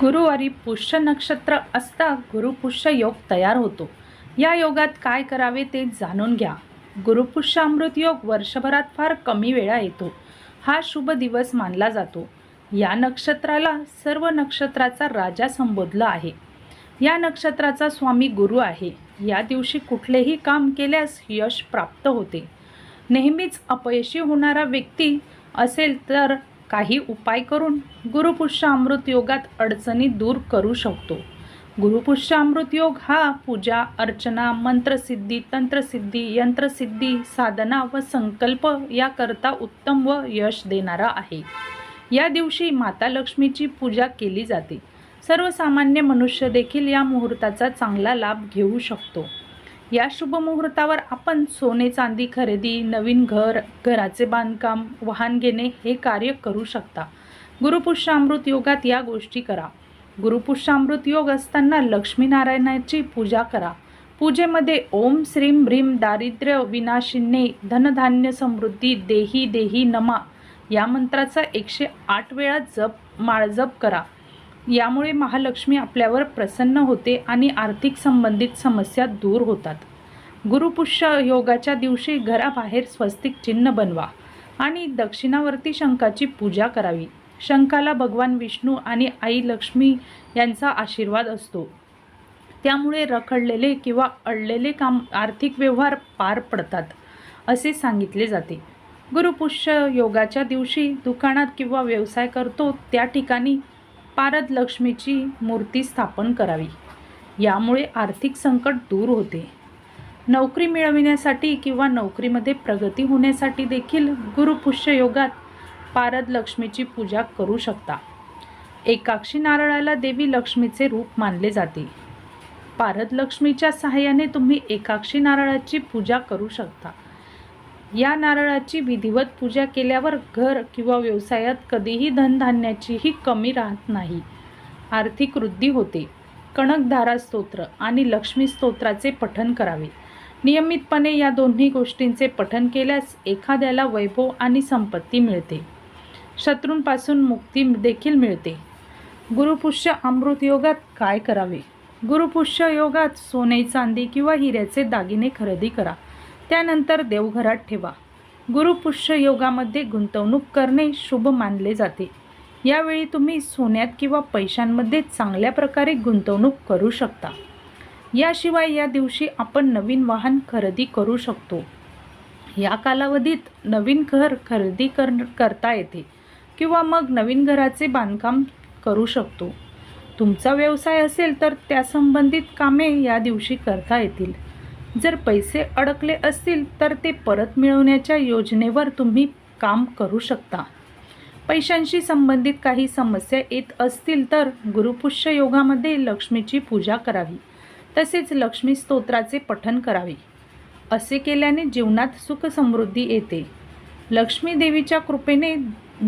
गुरुवारी पुष्य नक्षत्र असता गुरुपुष्य योग तयार होतो. या योगात काय करावे ते जाणून घ्या. गुरुपुष्य अमृत योग वर्षभरात फार कमी वेळा येतो. हा शुभ दिवस मानला जातो. या नक्षत्राला सर्व नक्षत्राचा राजा संबोधला आहे. या नक्षत्राचा स्वामी गुरु आहे. या दिवशी कुठलेही काम केल्यास यश प्राप्त होते. नेहमीच अपयशी होणारा व्यक्ती असेल तर काही उपाय करून गुरुपुष्य अमृत योगात अडचणी दूर करू शकतो. गुरुपुष्य अमृत योग हा पूजा अर्चना मंत्रसिद्धी तंत्रसिद्धी यंत्रसिद्धी साधना व संकल्प याकरता उत्तम व यश देणारा आहे. या दिवशी माता लक्ष्मीची पूजा केली जाते. सर्वसामान्य मनुष्य देखील या मुहूर्ताचा चांगला लाभ घेऊ शकतो. या शुभ मुहूर्तावर आपण सोने चांदी खरेदी नवीन घर घराचे बांधकाम वाहन घेणे हे कार्य करू शकता. गुरुपुष्यामृत योगात या गोष्टी करा. गुरुपुष्यामृत योग असताना लक्ष्मीनारायणाची पूजा करा. पूजेमध्ये ओम श्रीम ह्रीम दारिद्र्य विनाशिन्ने धनधान्य समृद्धी देही देही नमा या मंत्राचा एकशे आठ वेळा जप माळजप करा. यामुळे महालक्ष्मी आपल्यावर प्रसन्न होते आणि आर्थिक संबंधित समस्या दूर होतात. गुरुपुष्य योगाच्या दिवशी घराबाहेर स्वस्तिक चिन्ह बनवा आणि दक्षिणावर्ती शंखाची पूजा करावी. शंखाला भगवान विष्णू आणि आई लक्ष्मी यांचा आशीर्वाद असतो. त्यामुळे रखडलेले किंवा अडलेले काम आर्थिक व्यवहार पार पडतात असे सांगितले जाते. गुरुपुष्य योगाच्या दिवशी दुकानात किंवा व्यवसाय करतो त्या ठिकाणी पारद लक्ष्मीची मूर्ती स्थापन करावी. यामुळे आर्थिक संकट दूर होते. नोकरी मिळविण्यासाठी किंवा नोकरीमध्ये प्रगती होण्यासाठी देखील गुरुपुष्य योगात पारद लक्ष्मीची पूजा करू शकता. एकाक्षी नारळाला देवी लक्ष्मीचे रूप मानले जाते. पारद लक्ष्मीच्या सहाय्याने तुम्ही एकाक्षी नारळाची पूजा करू शकता. या नारळाची विधिवत पूजा केल्यावर घर किंवा व्यवसायात कधीही धनधान्याचीही कमी राहत नाही. आर्थिक वृद्धी होते. कणकधारा स्तोत्र आणि लक्ष्मी स्तोत्राचे पठन करावे. नियमितपणे या दोन्ही गोष्टींचे पठन केल्यास एखाद्याला वैभव आणि संपत्ती मिळते. शत्रूंपासून मुक्ती देखील मिळते. गुरुपुष्य अमृत योगात काय करावे? गुरुपुष्य योगात सोने चांदी किंवा हिऱ्याचे दागिने खरेदी करा. त्यानंतर देवघरात ठेवा. गुरुपुष्य योगामध्ये गुंतवणूक करणे शुभ मानले जाते. यावेळी तुम्ही सोन्यात किंवा पैशांमध्ये चांगल्या प्रकारे गुंतवणूक करू शकता. याशिवाय या दिवशी आपण नवीन वाहन खरेदी करू शकतो. या कालावधीत नवीन घर खरेदी कर करता येते किंवा मग नवीन घराचे बांधकाम करू शकतो. तुमचा व्यवसाय असेल तर त्या संबंधित कामे या दिवशी करता येतील. जर पैसे अडकले असतील तर ते परत मिळवण्याच्या योजनेवर तुम्ही काम करू शकता. पैशांशी संबंधित काही समस्या येत असतील तर गुरुपुष्य योगामध्ये लक्ष्मीची पूजा करावी. तसेच लक्ष्मी स्तोत्राचे पठन करावे. असे केल्याने जीवनात सुख समृद्धी येते. लक्ष्मी देवीच्या कृपेने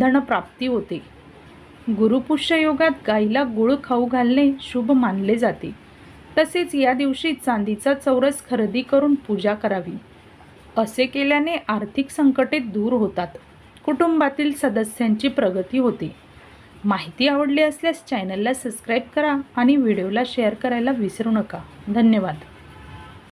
धनप्राप्ती होते. गुरुपुष्य योगात गाईला गुळ खाऊ घालणे शुभ मानले जाते. तसेच या दिवशी चांदीचा चौरस खरेदी करून पूजा करावी. असे केल्याने आर्थिक संकटे दूर होतात. कुटुंबातील सदस्यांची प्रगती होते. माहिती आवडली असल्यास चॅनलला सबस्क्राईब करा आणि व्हिडिओला शेअर करायला विसरू नका. धन्यवाद.